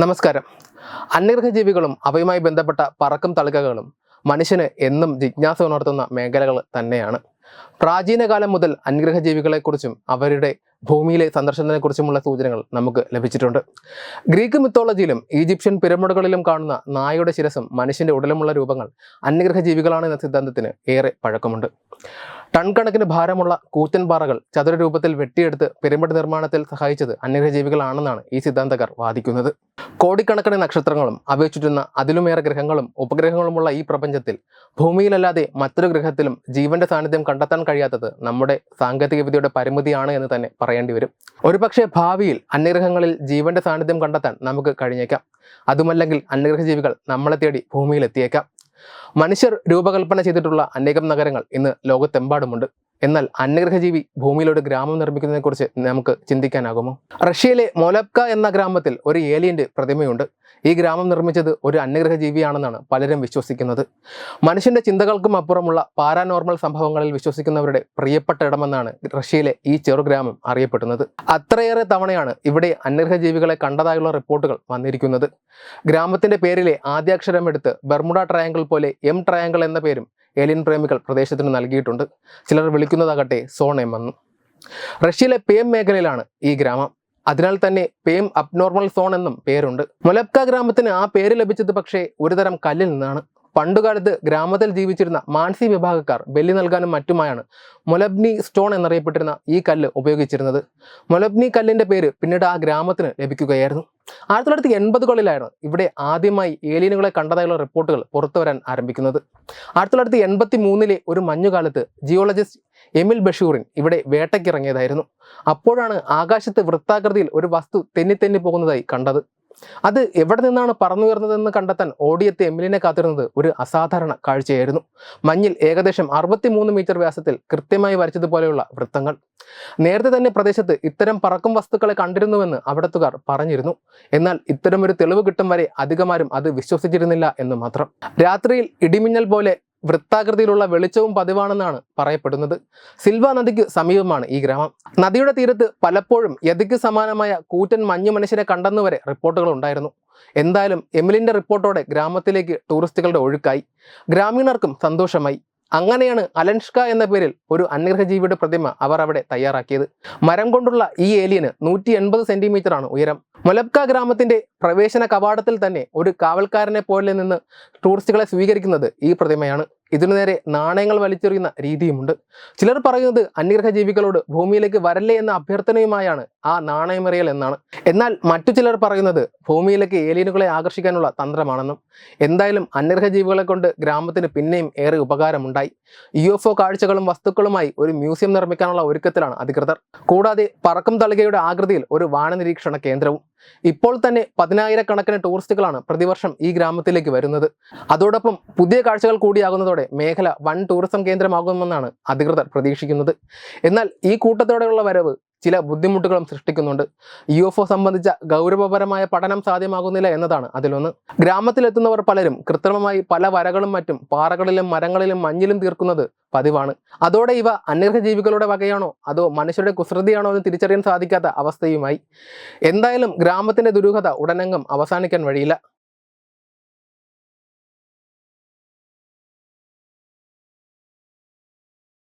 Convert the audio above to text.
നമസ്കാരം. അന്യഗ്രഹജീവികളും അവയുമായി ബന്ധപ്പെട്ട പറക്കും തളികകളും മനുഷ്യന് എന്നും ജിജ്ഞാസ ഉണർത്തുന്ന മേഖലകൾ തന്നെയാണ്. പ്രാചീന കാലം മുതൽ അന്യഗ്രഹജീവികളെക്കുറിച്ചും അവരുടെ ഭൂമിയിലെ സന്ദർശനത്തെക്കുറിച്ചുമുള്ള സൂചനകൾ നമുക്ക് ലഭിച്ചിട്ടുണ്ട്. ഗ്രീക്ക് മിത്തോളജിയിലും ഈജിപ്ഷ്യൻ പിരമിഡുകളിലും കാണുന്ന നായയുടെ ശിരസും മനുഷ്യന്റെ ഉടലുമുള്ള രൂപങ്ങൾ അന്യഗ്രഹ ജീവികളാണ് എന്ന സിദ്ധാന്തത്തിന് ഏറെ പഴക്കമുണ്ട്. ടൺ കണക്കിന് ഭാരമുള്ള കൂറ്റൻ പാറകൾ ചതുര രൂപത്തിൽ വെട്ടിയെടുത്ത് പിരമിഡ് നിർമ്മാണത്തിൽ സഹായിച്ചത് അന്യഗ്രഹജീവികളാണെന്നാണ് ഈ സിദ്ധാന്തകർ വാദിക്കുന്നത്. കോടിക്കണക്കിന് നക്ഷത്രങ്ങളും അവയെ ചുറ്റുന്ന അതിലുമേറെ ഗ്രഹങ്ങളും ഉപഗ്രഹങ്ങളുമുള്ള ഈ പ്രപഞ്ചത്തിൽ ഭൂമിയിലല്ലാതെ മറ്റൊരു ഗ്രഹത്തിലും ജീവന്റെ സാന്നിധ്യം കണ്ടെത്താൻ കഴിയാത്തത് നമ്മുടെ സാങ്കേതിക വിദ്യയുടെ പരിമിതിയാണ് എന്ന് തന്നെ പറയേണ്ടി വരും. ഒരുപക്ഷെ ഭാവിയിൽ അന്യഗ്രഹങ്ങളിൽ ജീവന്റെ സാന്നിധ്യം കണ്ടെത്താൻ നമുക്ക് കഴിഞ്ഞേക്കാം. അതുമല്ലെങ്കിൽ അന്യഗ്രഹ ജീവികൾ നമ്മളെ തേടി ഭൂമിയിൽ എത്തിയേക്കാം മനുഷ്യർ രൂപകൽപ്പന ചെയ്തിട്ടുള്ള അനേകം നഗരങ്ങൾ ഇന്ന് ലോകത്തെമ്പാടുമുണ്ട്. എന്നാൽ അന്യഗ്രഹജീവി ഭൂമിയിലൊരു ഗ്രാമം നിർമ്മിക്കുന്നതിനെക്കുറിച്ച് നമുക്ക് ചിന്തിക്കാനാകുമോ? റഷ്യയിലെ മൊലബ്ക എന്ന ഗ്രാമത്തിൽ ഒരു ഏലിയന്റെ പ്രതിമയുണ്ട്. ഈ ഗ്രാമം നിർമ്മിച്ചത് ഒരു അന്യഗ്രഹജീവിയാണെന്നാണ് പലരും വിശ്വസിക്കുന്നത്. മനുഷ്യന്റെ ചിന്തകൾക്കും അപ്പുറമുള്ള പാരാനോർമൽ സംഭവങ്ങളിൽ വിശ്വസിക്കുന്നവരുടെ പ്രിയപ്പെട്ട ഇടമെന്നാണ് റഷ്യയിലെ ഈ ചെറുഗ്രാമം അറിയപ്പെടുന്നത്. അത്രയേറെ തവണയാണ് ഇവിടെ അന്യഗ്രഹജീവികളെ കണ്ടതായുള്ള റിപ്പോർട്ടുകൾ വന്നിരിക്കുന്നത്. ഗ്രാമത്തിന്റെ പേരിലെ ആദ്യാക്ഷരം എടുത്ത് ബർമുഡ ട്രയാങ്കിൾ പോലെ എം ട്രയാങ്കിൾ എന്ന പേരും ഏലിയൻ പ്രേമികൾ പ്രദേശത്തിന് നൽകിയിട്ടുണ്ട്. ചിലർ വിളിക്കുന്നതാകട്ടെ എം റഷ്യയിലെ പേം മേഖലയിലാണ് ഈ ഗ്രാമം. അതിനാൽ തന്നെ പേം അബ്നോർമൽ സോൺ എന്നും പേരുണ്ട്. മൊലബ്ക ഗ്രാമത്തിന് ആ പേര് ലഭിച്ചത് പക്ഷേ ഒരുതരം കല്ലിൽ നിന്നാണ്. പണ്ടുകാലത്ത് ഗ്രാമത്തിൽ ജീവിച്ചിരുന്ന മാൻസി വിഭാഗക്കാർ ബലി നൽകാനും മറ്റുമായാണ് മൊലബ്നി സ്റ്റോൺ എന്നറിയപ്പെട്ടിരുന്ന ഈ കല്ല് ഉപയോഗിച്ചിരുന്നത്. മൊലബ്നി കല്ലിന്റെ പേര് പിന്നീട് ആ ഗ്രാമത്തിന് ലഭിക്കുകയായിരുന്നു. ആയിരത്തി തൊള്ളായിരത്തി എൺപതുകളിലാണ് ഇവിടെ ആദ്യമായി ഏലിയനുകളെ കണ്ടതായുള്ള റിപ്പോർട്ടുകൾ പുറത്തു വരാൻ ആരംഭിക്കുന്നത്. ആയിരത്തി തൊള്ളായിരത്തി എൺപത്തി മൂന്നിലെ ഒരു മഞ്ഞുകാലത്ത് ജിയോളജിസ്റ്റ് എമിൽ ബഷൂറിൻ ഇവിടെ വേട്ടയ്ക്കിറങ്ങിയതായിരുന്നു. അപ്പോഴാണ് ആകാശത്ത് വൃത്താകൃതിയിൽ ഒരു വസ്തു തെന്നി തെന്നി പോകുന്നതായി കണ്ടത്. അത് എവിടെ നിന്നാണ് പറന്നുയർന്നതെന്ന് കണ്ടെത്താൻ ഓടിയെത്തി എമിലിനെ കാത്തിരുന്നത് ഒരു അസാധാരണ കാഴ്ചയായിരുന്നു. മഞ്ഞിൽ ഏകദേശം അറുപത്തിമൂന്ന് മീറ്റർ വ്യാസത്തിൽ കൃത്യമായി വരച്ചതുപോലെയുള്ള വൃത്തങ്ങൾ. നേരത്തെ തന്നെ പ്രദേശത്ത് ഇത്തരം പറക്കും വസ്തുക്കളെ കണ്ടിരുന്നുവെന്ന് അവിടത്തുകാർ പറഞ്ഞിരുന്നു. എന്നാൽ ഇത്തരമൊരു തെളിവ് കിട്ടും വരെ അധികമാരും അത് വിശ്വസിച്ചിരുന്നില്ല എന്ന് മാത്രം. രാത്രിയിൽ ഇടിമിന്നൽ പോലെ വൃത്താകൃതിയിലുള്ള വെളിച്ചവും പതിവാണെന്നാണ് പറയപ്പെടുന്നത്. സിൽവ നദിക്ക് സമീപമാണ് ഈ ഗ്രാമം. നദിയുടെ തീരത്ത് പലപ്പോഴും യതിക്ക് സമാനമായ കൂറ്റൻ മഞ്ഞു മനുഷ്യരെ കണ്ടെന്നുവരെ റിപ്പോർട്ടുകൾ ഉണ്ടായിരുന്നു. എന്തായാലും എമിലിന്റെ റിപ്പോർട്ടോടെ ഗ്രാമത്തിലേക്ക് ടൂറിസ്റ്റുകളുടെ ഒഴുക്കായി. ഗ്രാമീണർക്കും സന്തോഷമായി. അങ്ങനെയാണ് അലൻഷ്ക എന്ന പേരിൽ ഒരു അന്യഗ്രഹജീവിയുടെ പ്രതിമ അവർ അവിടെ തയ്യാറാക്കിയത്. മരം കൊണ്ടുള്ള ഈ ഏലിയന് നൂറ്റി എൺപത് സെന്റിമീറ്റർ ആണ് ഉയരം. മൊലബ്ക ഗ്രാമത്തിന്റെ പ്രവേശന കവാടത്തിൽ തന്നെ ഒരു കാവൽക്കാരനെ പോലെ നിന്ന് ടൂറിസ്റ്റുകളെ സ്വീകരിക്കുന്നത് ഈ പ്രതിമയാണ്. ഇതിനു നേരെ നാണയങ്ങൾ വലിച്ചെറിയുന്ന രീതിയുമുണ്ട്. ചിലർ പറയുന്നത് അന്യഗ്രഹ ജീവികളോട് ഭൂമിയിലേക്ക് വരല്ലേ എന്ന അഭ്യർത്ഥനയുമായാണ് ആ നാണയമെറിയൽ എന്നാണ്. എന്നാൽ മറ്റു ചിലർ പറയുന്നത് ഭൂമിയിലേക്ക് ഏലിയനുകളെ ആകർഷിക്കാനുള്ള തന്ത്രമാണെന്നും എന്തായാലും അന്യഗ്രഹ ജീവികളെ കൊണ്ട് ഗ്രാമത്തിന് പിന്നെയും ഏറെ ഉപകാരമുണ്ടായി. യു എഫ് ഒ കാഴ്ചകളും വസ്തുക്കളുമായി ഒരു മ്യൂസിയം നിർമ്മിക്കാനുള്ള ഒരുക്കത്തിലാണ് അധികൃതർ. കൂടാതെ പറക്കും തളികയുടെ ആകൃതിയിൽ ഒരു വാനനിരീക്ഷണ കേന്ദ്രവും ഇപ്പോൾ തന്നെ പതിനായിരക്കണക്കിന് ടൂറിസ്റ്റുകളാണ് പ്രതിവർഷം ഈ ഗ്രാമത്തിലേക്ക് വരുന്നത്. അതോടൊപ്പം പുതിയ കാഴ്ചകൾ കൂടിയാകുന്നതോടെ മേഖല വൻ ടൂറിസം കേന്ദ്രമാകുമെന്നാണ് അധികൃതർ പ്രതീക്ഷിക്കുന്നത്. എന്നാൽ ഈ കൂട്ടത്തോടെയുള്ള വരവ് ചില ബുദ്ധിമുട്ടുകളും സൃഷ്ടിക്കുന്നുണ്ട്. യു എഫ് ഒ സംബന്ധിച്ച ഗൗരവപരമായ പഠനം സാധ്യമാകുന്നില്ല എന്നതാണ് അതിലൊന്ന്. ഗ്രാമത്തിലെത്തുന്നവർ പലരും കൃത്രിമമായി പല വരകളും മറ്റും പാറകളിലും മരങ്ങളിലും മഞ്ഞിലും തീർക്കുന്നത് പതിവാണ്. അതോടെ ഇവ അന്യഗ്രഹ ജീവികളുടെ വകയാണോ? അതോ മനുഷ്യരുടെ കുസൃതിയാണോ എന്ന് തിരിച്ചറിയാൻ സാധിക്കാത്ത അവസ്ഥയുമായി? എന്തായാലും ഗ്രാമത്തിന്റെ ദുരൂഹത ഉടനെങ്ങും അവസാനിക്കാൻ വഴിയില്ല.